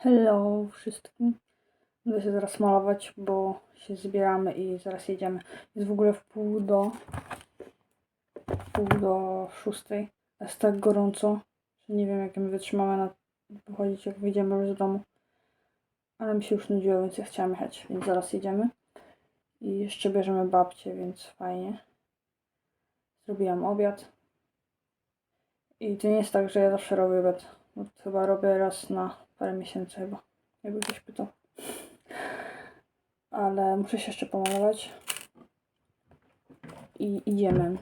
Hello wszystkim. Będę się zaraz malować, bo się zbieramy i zaraz jedziemy. Jest w ogóle w pół do pół do szóstej. Jest tak gorąco, że nie wiem jak my wytrzymamy na pochodzić jak wyjdziemy już z domu. Ale mi się już nudziło, więc ja chciałam jechać, więc zaraz jedziemy. I jeszcze bierzemy babcię, więc fajnie. Zrobiłam obiad. I to nie jest tak, że ja zawsze robię obiad. Bo chyba robię raz na parę miesięcy chyba. Jakby ktoś pytał. Ale muszę się jeszcze pomalować. I idziemy.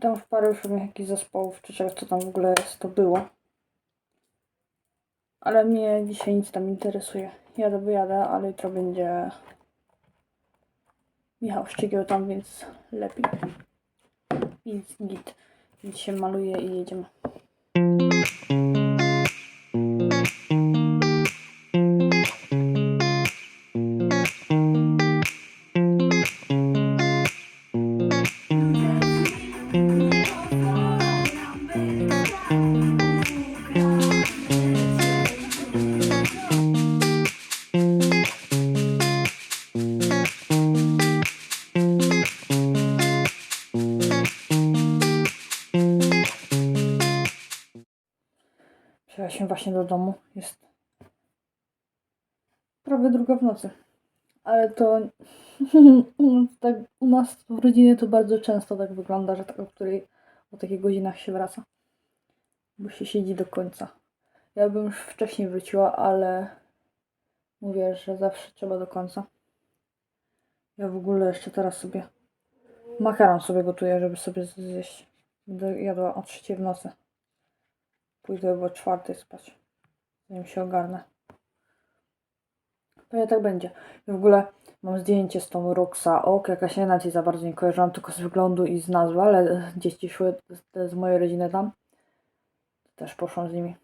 Tam w parę już różnych jakichś zespołów, czy czegoś co tam w ogóle jest, to było. Ale mnie dzisiaj nic tam interesuje. Jadę, wyjadę, ale jutro będzie Michał Szczygieł tam, więc lepiej. Więc git. Więc się maluje i jedziemy. Przyjechaliśmy właśnie do domu. Jest prawie druga w nocy. Ale to tak, u nas w rodzinie to bardzo często tak wygląda, że tak o której o takich godzinach się wraca. Bo się siedzi do końca. Ja bym już wcześniej wróciła, ale mówię, że zawsze trzeba do końca. Ja w ogóle jeszcze teraz sobie makaron sobie gotuję, żeby sobie zjeść. Będę jadła o trzeciej w nocy. Pójdę o czwartej spać. Zanim się ogarnę. Pewnie tak będzie. I w ogóle mam zdjęcie z tą Roxa Ok, jakaś inaczej za bardzo nie kojarzyłam, tylko z wyglądu i z nazwy, ale dzieci szły z, z mojej rodziny tam. Też poszłam z nimi.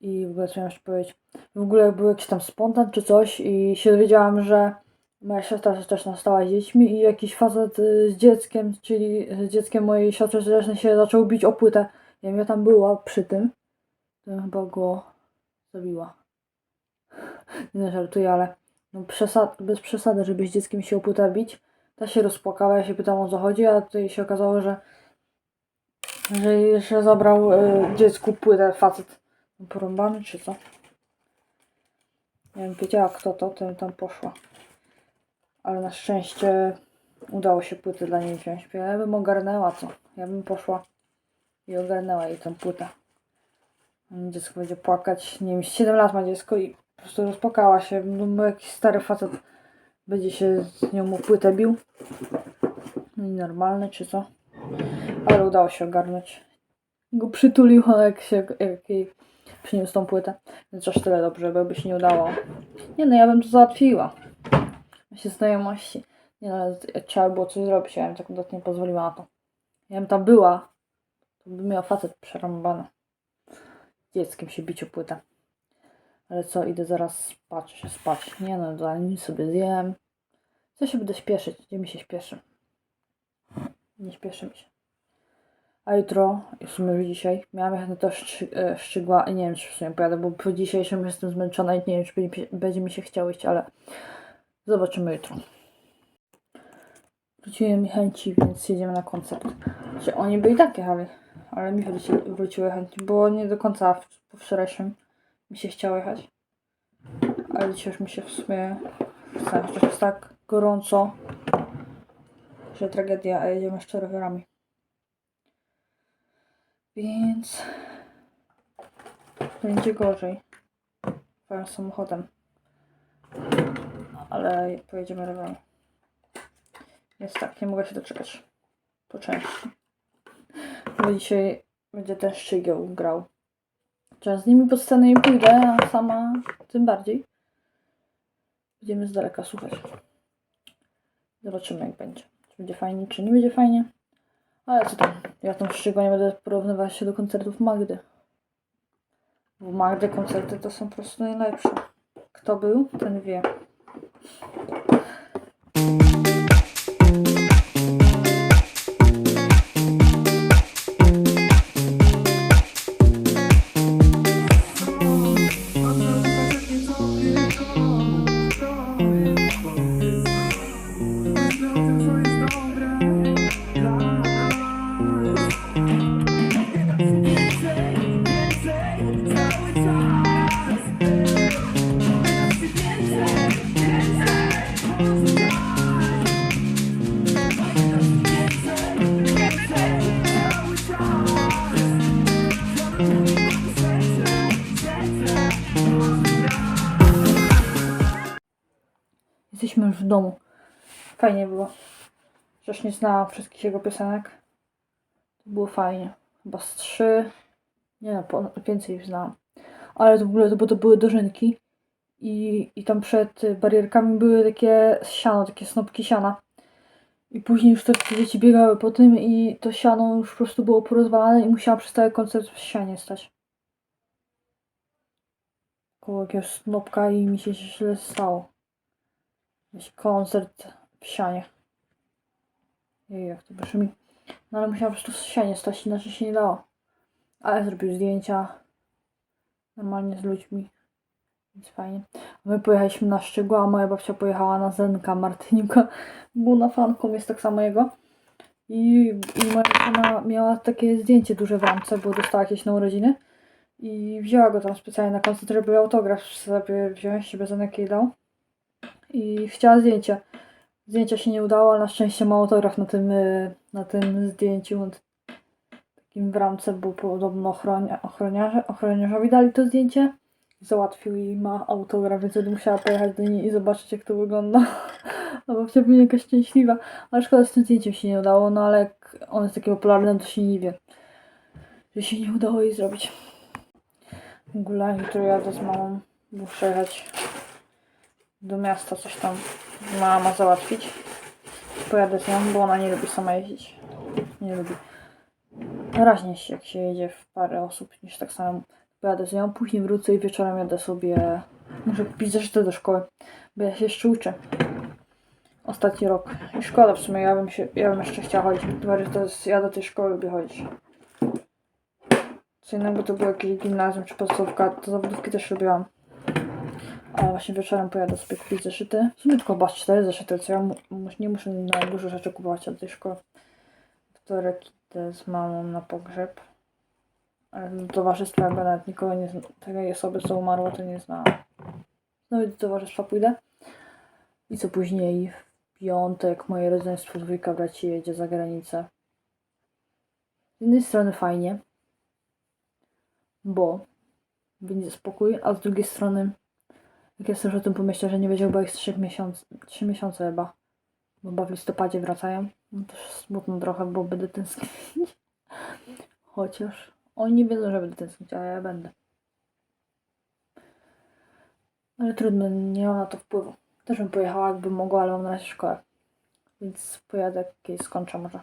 I w ogóle co miałam jeszcze powiedzieć? W ogóle był jakiś tam spontan czy coś i się dowiedziałam, że moja siostra też nastała z dziećmi i jakiś facet z dzieckiem, czyli z dzieckiem mojej siostry też się zaczął bić o płytę. Ja ja tam była przy tym, to ja chyba go zabiła. Nie żartuję, ale no przesad, bez przesady, żeby z dzieckiem się o płytę bić. Ta się rozpłakała, ja się pytałam o co chodzi, a tutaj się okazało, że że jeszcze zabrał y, dziecku płytę facet. Porąbany czy co? Nie wiem, wiedziała kto to, to tam poszła. Ale na szczęście udało się płyty dla niej wziąć. Ja bym ogarnęła co? Ja bym poszła i ogarnęła jej tą płytę. Dziecko będzie płakać. Nie wiem, 7 lat ma dziecko i po prostu rozpłakała się. No, jakiś stary facet będzie się z nią o płytę bił. No normalny czy co? Ale udało się ogarnąć. Go przytulił, jak się jak jej przyniósł tą płytę. Więc aż tyle dobrze, by się nie udało. Nie no, ja bym to załatwiła. Się znajomości. Nie no, ale trzeba było coś zrobić, ja bym tak nie pozwoliła na to. Ja bym tam była, to by miał facet przerąbany. Dzieckiem się bić o płytę. Ale co, idę zaraz spać, się spać. Nie no, zanim sobie zjem. Co się będę śpieszyć? Gdzie mi się śpieszy? Nie śpieszy mi się. A jutro, w sumie już dzisiaj, miałam jechać na to e, szczygła i nie wiem, czy w sumie pojadę, bo po dzisiejszym jestem zmęczona i nie wiem, czy będzie, mi się chciało iść, ale zobaczymy jutro. Wróciły mi chęci, więc jedziemy na koncert. Znaczy, oni by i tak jechali, ale mi wróci, wróciły chęci, bo nie do końca w, po wczorajszym mi się chciało jechać. Ale dzisiaj już mi się w sumie chce, jest tak gorąco, że tragedia, a jedziemy jeszcze rowerami. Więc będzie gorzej. Powiem samochodem. Ale pojedziemy rowerami. Więc tak, nie mogę się doczekać. Po części. Bo dzisiaj będzie ten szczygieł grał. Chociaż z nimi pod scenę pójdę, a sama tym bardziej. Będziemy z daleka słuchać. Zobaczymy jak będzie. Czy będzie fajnie, czy nie będzie fajnie. Ale co tam, ja szczegół nie będę porównywać się do koncertów Magdy. Bo Magdy koncerty to są po prostu najlepsze. Kto był, ten wie. Jesteśmy już w domu. Fajnie było. Chociaż nie znałam wszystkich jego piosenek. To było fajnie. Chyba z trzy nie no, więcej już znałam. Ale to w ogóle to, bo to były dożynki. I, I tam przed barierkami były takie siano, takie snopki siana. I później już te dzieci biegały po tym i to siano już po prostu było porozwalane i musiałam przez cały koncert w sianie stać. Koło jakiegoś snopka i mi się źle stało. Jakiś koncert w sianie. Jej, jak to proszę mi. No ale musiałam po prostu w sianie stać, inaczej się nie dało. Ale zrobił zdjęcia. Normalnie z ludźmi. Więc fajnie. My pojechaliśmy na Szczygła, a moja babcia pojechała na Zenka Martyniuka. Główna fanką jest tak samo jego. I, i moja żona miała takie zdjęcie duże w ramce, bo dostała jakieś na urodziny. I wzięła go tam specjalnie na koncert, żeby autograf sobie wziąć, bez Zenek jej dał. I chciała zdjęcie. Zdjęcia się nie udało, ale na szczęście ma autograf na tym, y, na tym zdjęciu. Takim w ramce, bo podobno ochronia, ochroniarze, ochroniarzowi dali to zdjęcie załatwił i ma autograf, więc wtedy musiała pojechać do niej i zobaczyć jak to wygląda. A babcia była jakaś szczęśliwa. Ale szkoda, że z tym zdjęciem się nie udało, no ale jak on jest taki popularny, to się nie wie, że się nie udało jej zrobić. W ogóle jutro jadę z mamą, muszę jechać do miasta, coś tam mama ma załatwić. Pojadę z nią, bo ona nie lubi sama jeździć. Nie lubi. Raźniej się, jak się jedzie w parę osób, niż tak samo pojadę z nią, później wrócę i wieczorem jadę sobie, muszę kupić zeszyty do szkoły, bo ja się jeszcze uczę. Ostatni rok. I szkoda w sumie, ja bym, się, ja bym jeszcze chciała chodzić, bardziej to jest, ja do tej szkoły lubię chodzić. Co innego to było jakieś gimnazjum czy podstawówka, to zawodówki też lubiłam. Ale właśnie wieczorem pojadę sobie kupić zeszyty. W sumie tylko chyba cztery zeszyty, co ja mu, nie muszę na dużo rzeczy kupować od tej szkoły. Wtorek z mamą na pogrzeb. Ale do towarzystwa jakby nawet nikogo nie zna, tej osoby, co umarła, to nie znałam. No i do towarzystwa pójdę. I co później w piątek moje rodzeństwo dwójka braci jedzie za granicę. Z jednej strony fajnie, bo będzie spokój, a z drugiej strony jak ja sobie o tym pomyślę, że nie wiedział, bo ich 3 miesiące, 3 miesiące chyba, chyba w listopadzie wracają, no to smutno trochę, bo będę tęsknić. Chociaż oni nie wiedzą, że będę tęsknić, a ja będę. Ale trudno, nie mam na to wpływu. Też bym pojechała, jakbym mogła, ale mam na razie szkołę. Więc pojadę, jak skończę może.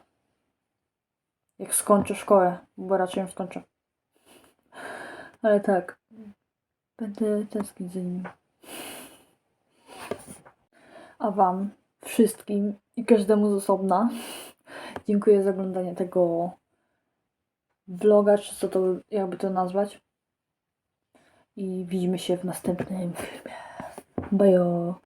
Jak skończę szkołę, bo raczej ją skończę. Ale tak, będę tęsknić za nim. A Wam wszystkim i każdemu z osobna dziękuję za oglądanie tego vloga, czy co to, jakby to nazwać. I widzimy się w następnym filmie. Bajo!